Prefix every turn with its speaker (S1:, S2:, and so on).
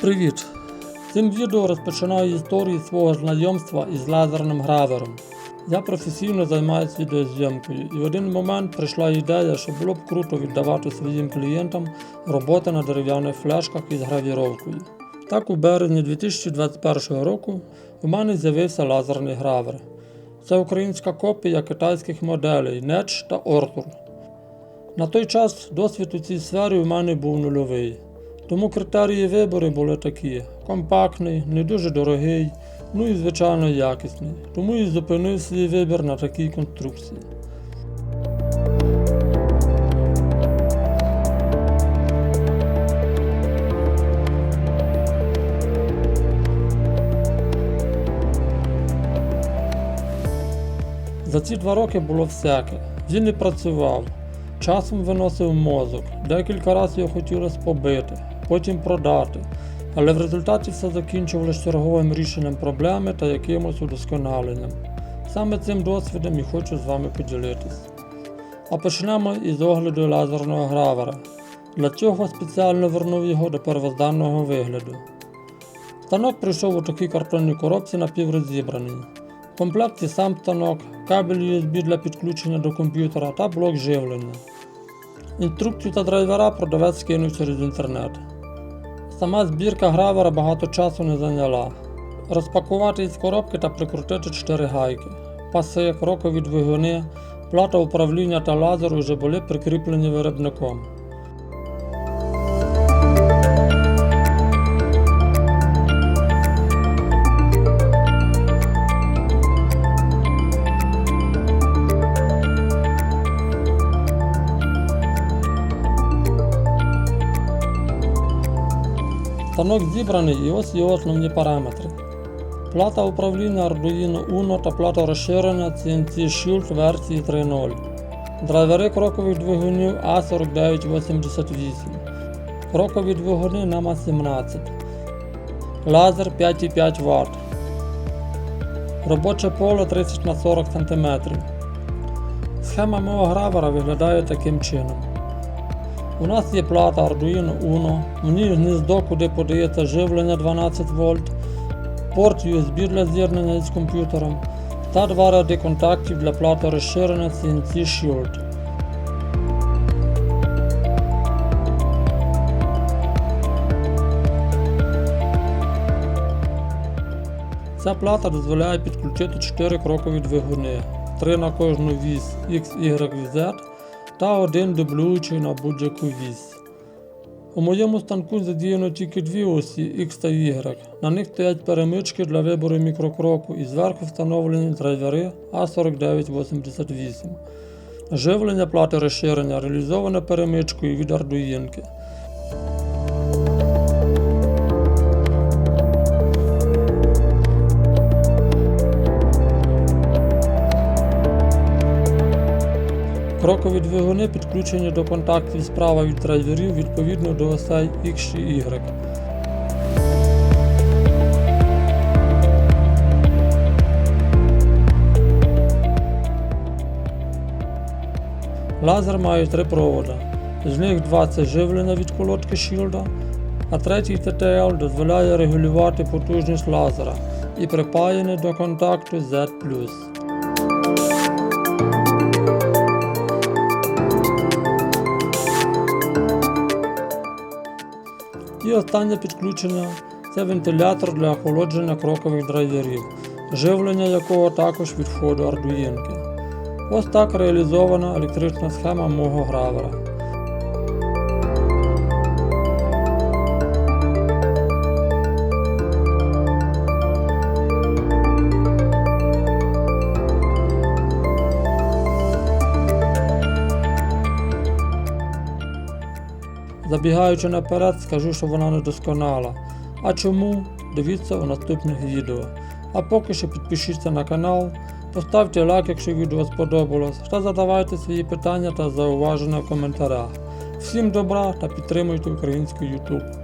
S1: Привіт! Цим відео розпочинаю історію свого знайомства із лазерним гравером. Я професійно займаюся відеозйомкою, і в один момент прийшла ідея, що було б круто віддавати своїм клієнтам роботи на дерев'яних фляшках із гравіровкою. Так, у березні 2021 року у мене з'явився лазерний гравер. Це українська копія китайських моделей Netch та Ortur. На той час досвід у цій сфері у мене був нульовий. Тому критерії вибору були такі: компактний, не дуже дорогий, ну і звичайно якісний. Тому і зупинив свій вибір на такій конструкції. За ці два роки було всяке. Він не працював, часом виносив мозок, декілька разів його хотілося побити, потім продати. Але в результаті все закінчувалося черговим рішенням проблеми та якимось удосконаленням. Саме цим досвідом і хочу з вами поділитись. А почнемо із огляду лазерного гравера. Для цього спеціально вернув його до первозданного вигляду. Станок прийшов у такій картонній коробці напіврозібраний. В комплекті сам станок, кабель USB для підключення до комп'ютера та блок живлення. Інструкцію та драйвера продавець скинув через інтернет. Сама збірка гравера багато часу не зайняла. Розпакувати із коробки та прикрутити 4 гайки. Паси, крокові двигуни, плата управління та лазер вже були прикріплені виробником. Станок зібраний і ось його основні параметри. Плата управління Arduino Uno та плата розширення CNC Shield версії 3.0. Драйвери крокових двигунів A4988. Крокові двигуни NEMA 17. Лазер 5,5 Вт. Робоче поле 30 на 40 см. Схема мого гравера виглядає таким чином. У нас є плата Arduino Uno, в ній гніздо, куди подається живлення 12 вольт, порт USB для з'єднання із комп'ютером та два ряди контактів для плати розширення CNC Shield. Ця плата дозволяє підключити 4 крокові двигуни, 3 на кожну вісь X, Y, Z та один дублюючий на будь-яку вісь. У моєму станку задіяно тільки дві осі X та Y. На них стоять перемички для вибору мікрокроку і зверху встановлені драйвери A4988. Живлення плати розширення реалізоване перемичкою від ардуїнки. Крокові двигуни підключені до контактів справа від драйверів відповідно до осей X чи Y. Лазер має три провода. З них два це живлення від колодки Shield, а третій TTL дозволяє регулювати потужність лазера і припаяний до контакту Z. І останнє підключення це вентилятор для охолодження крокових драйверів, живлення якого також від входу ардуїнки. Ось так реалізована електрична схема мого гравера. Забігаючи наперед, скажу, що вона недосконала. А чому? Дивіться у наступних відео. А поки що підпишіться на канал, поставте лайк, якщо відео сподобалось, та задавайте свої питання та зауваження в коментарях. Всім добра та підтримуйте український YouTube.